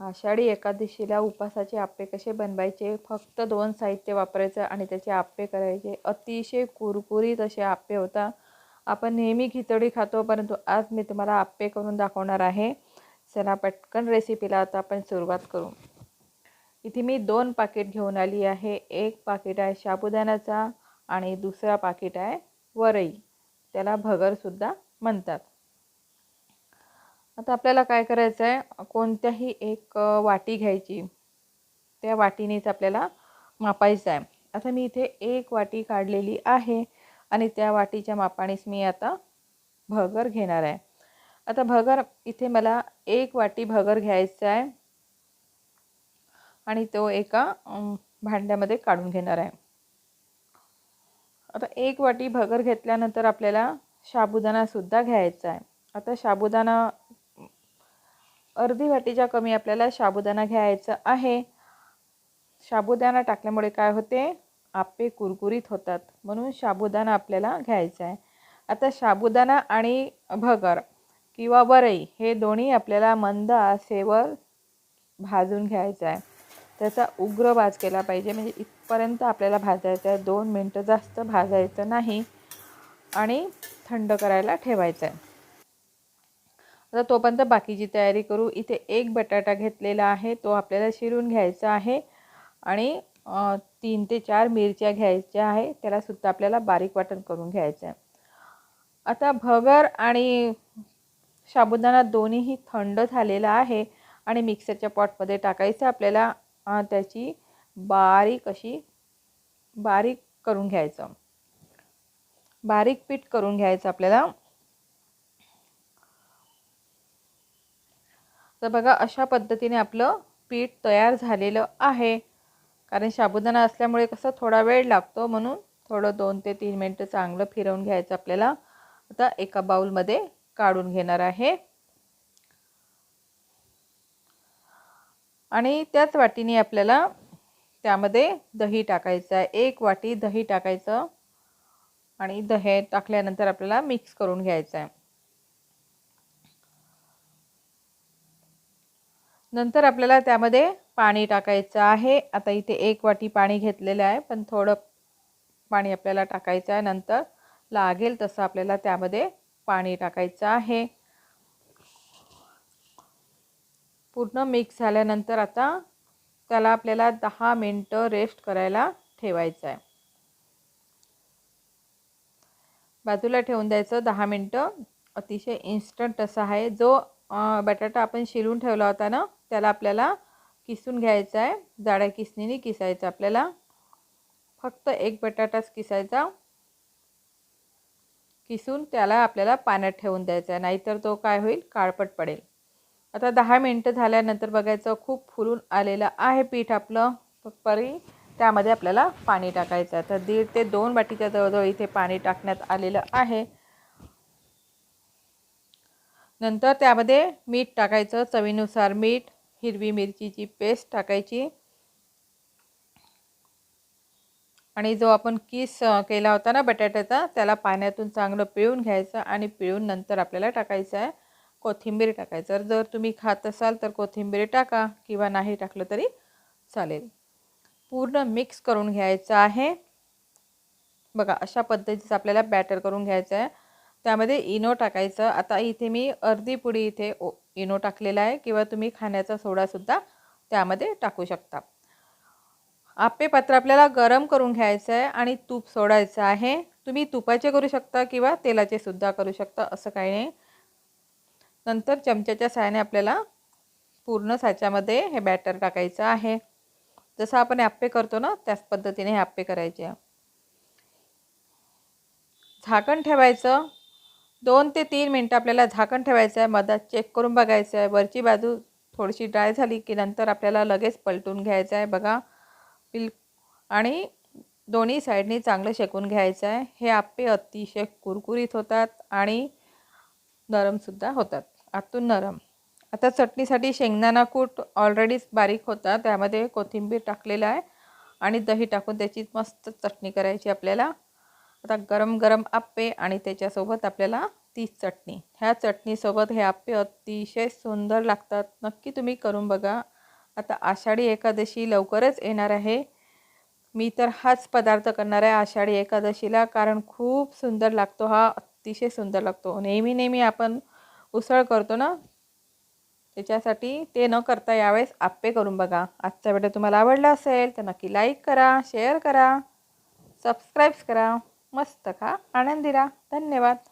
आषाढी एकादशीला उपासाचे आप्पे कसे बनवायचे? फक्त दोन साहित्य वापरायचं आणि त्याचे आप्पे करायचे. अतिशय कुरकुरीत असे आप्पे होता. आपण नेहमी खिचडी खातो परंतु आज मी तुम्हाला आप्पे करून दाखवणार आहे. चला पटकन रेसिपीला आता आपण सुरुवात करू. इथे मी दोन पाकिट घेऊन आली आहे. एक पाकिट आहे साबुदाण्याचा आणि दुसरा पाकिट आहे वरई. त्याला भगरसुद्धा म्हणतात. आता आपल्याला काय करायचं आहे कोणत्याही एक वाटी घ्यायची. त्या वाटीनेच आपल्याला मापायचं आहे आता मी इथे एक वाटी काढलेली आहे आणि त्या वाटीच्या मापानेच मी आता भगर घेणार आहे. आता भगर इथे मला एक वाटी भगर घ्यायचा आहे आणि तो एका भांड्यामध्ये काढून घेणार आहे. आता एक वाटी भगर घेतल्यानंतर आपल्याला साबुदाणासुद्धा घ्यायचा आहे आता साबुदाणा अर्धी वाटीच्या कमी आपल्याला साबुदाणा घ्यायचा आहे. साबुदाणा टाकल्यामुळे काय होते? आप्पे कुरकुरीत होतात. म्हणून साबुदाणा आपल्याला घ्यायचा आहे. आता साबुदाणा आणि भगर किंवा वरई हे दोन्ही आपल्याला मंद आसेवर भाजून घ्यायचं आहे. त्याचा उग्र भाज केला पाहिजे. म्हणजे इथपर्यंत आपल्याला भाजायचं आहे. दोन मिनटं जास्त भाजायचं नाही आणि थंड करायला ठेवायचं आहे. आता तोपर्यंत बाकीची तयारी करू. इथे एक बटाटा घेतलेला आहे. तो आपल्याला शिरून घ्यायचा आहे. आणि तीन ते चार मिरच्या घ्यायच्या आहे. त्यालासुद्धा आपल्याला बारीक वाटण करून घ्यायचं आहे. आता भगर आणि साबुदाणा दोन्हीही थंड झालेला आहे आणि मिक्सरच्या पॉटमध्ये टाकायचं आपल्याला. त्याची बारीक अशी बारीक करून घ्यायचं. बारीक पीठ करून घ्यायचं आपल्याला. तर बघा अशा पद्धतीने आपलं पीठ तयार झालेलं आहे. कारण साबुदाणा असल्यामुळे कसं थोडा वेळ लागतो म्हणून थोडं दोन ते तीन मिनटं चांगलं फिरवून घ्यायचं आपल्याला. आता एका बाऊलमध्ये काढून घेणार आहे. आणि त्याच वाटीने आपल्याला त्यामध्ये दही टाकायचं आहे. एक वाटी दही टाकायचं. आणि दहे टाकल्यानंतर आपल्याला मिक्स करून घ्यायचं आहे. नंतर आपल्याला त्यामध्ये पाणी टाकायचं आहे. आता इथे एक वाटी पाणी घेतलेलं आहे पण थोडं पाणी आपल्याला टाकायचं आहे. नंतर लागेल तसं आपल्याला त्यामध्ये पाणी टाकायचं आहे. पूर्ण मिक्स झाल्यानंतर आता त्याला आपल्याला दहा मिनटं रेस्ट करायला ठेवायचं आहे. बाजूला ठेवून द्यायचं दहा मिनटं. अतिशय इन्स्टंट असं आहे जो बटाटा आपण शिरून ठेवला होता ना त्याला आपल्याला किसून घ्यायचा आहे. जाड्या किसणीने किसायचं आपल्याला. फक्त एक बटाटाच किसायचा. किसून त्याला आपल्याला पाण्यात ठेवून द्यायचा आहे. नाहीतर तो काय होईल? काळपट पडेल. आता दहा मिनटं झाल्यानंतर बघायचं खूप फुलून आलेलं आहे पीठ आपलं. परी त्यामध्ये आपल्याला पाणी टाकायचं आहे. तर दीड ते दोन वाटीच्या जवळजवळ इथे पाणी टाकण्यात आलेलं आहे. नंतर त्यामध्ये मीठ टाकायचं चवीनुसार मीठ हिरवी मिरचीची पेस्ट टाकायची. आणि जो आपण किस केला होता ना बटाट्याचा त्याला पाण्यातून चांगलं पिळून घ्यायचं आणि पिळून नंतर आपल्याला टाकायचं आहे कोथिंबीर टाकायचं. जर तुम्ही खात असाल तर कोथिंबीर टाका किंवा नाही टाकलं तरी चालेल. पूर्ण मिक्स करून घ्यायचं आहे. बघा अशा पद्धतीचं आपल्याला बॅटर करून घ्यायचं आहे. त्यामध्ये इनो टाकायचं. आता इथे मी अर्धी पुडी इथे ओ इनो टाकलेला आहे. किंवा तुम्ही खाण्याचा सोडासुद्धा त्यामध्ये टाकू शकता. आप्पे पात्र आपल्याला गरम करून घ्यायचं आहे आणि तूप सोडायचं आहे. तुम्ही तुपाचे करू शकता किंवा तेलाचे सुद्धा करू शकता असं काही नाही. नंतर चमच्याच्या साहाय्याने आपल्याला पूर्ण साच्यामध्ये हे बॅटर टाकायचं आहे. जसं आपण आप्पे करतो ना त्याच पद्धतीने हे आप्पे करायचे. झाकण ठेवायचं. दोन ते तीन मिनटं आपल्याला झाकण ठेवायचं आहे मधात चेक करून बघायचं आहे. वरची बाजू थोडीशी ड्राय झाली की नंतर आपल्याला लगेच पलटून घ्यायचं आहे बघा. बिल आणि दोन्ही साईडनी चांगलं शेकून घ्यायचं आहे. हे आप्पे अतिशय कुरकुरीत होतात आणि नरमसुद्धा होतात. आतून नरम. आता चटणीसाठी शेंगदाणा कूट ऑलरेडीच बारीक होता त्यामध्ये कोथिंबीर टाकलेला आहे आणि दही टाकून त्याची मस्त चटणी करायची आपल्याला. आता गरम गरम आप्पे आणि त्याच्यासोबत आपल्याला तीच चटणी. ह्या चटणीसोबत हे आप्पे अतिशय सुंदर लागतात. नक्की तुम्ही करून बघा. आता आषाढी एकादशी लवकरच येणार आहे. मी तर हाच पदार्थ करणार आहे आषाढी एकादशीला कारण खूप सुंदर लागतो हा अतिशय सुंदर लागतो. नेहमी नेहमी आपण उसळ करतो ना? त्याच्यासाठी ते न करता यावेळेस आप्पे करून बघा. आजचा व्हिडिओ तुम्हाला आवडला असेल तर नक्की लाईक करा शेअर करा सबस्क्राईब्स करा. मस्त खा आनंदी राहा धन्यवाद.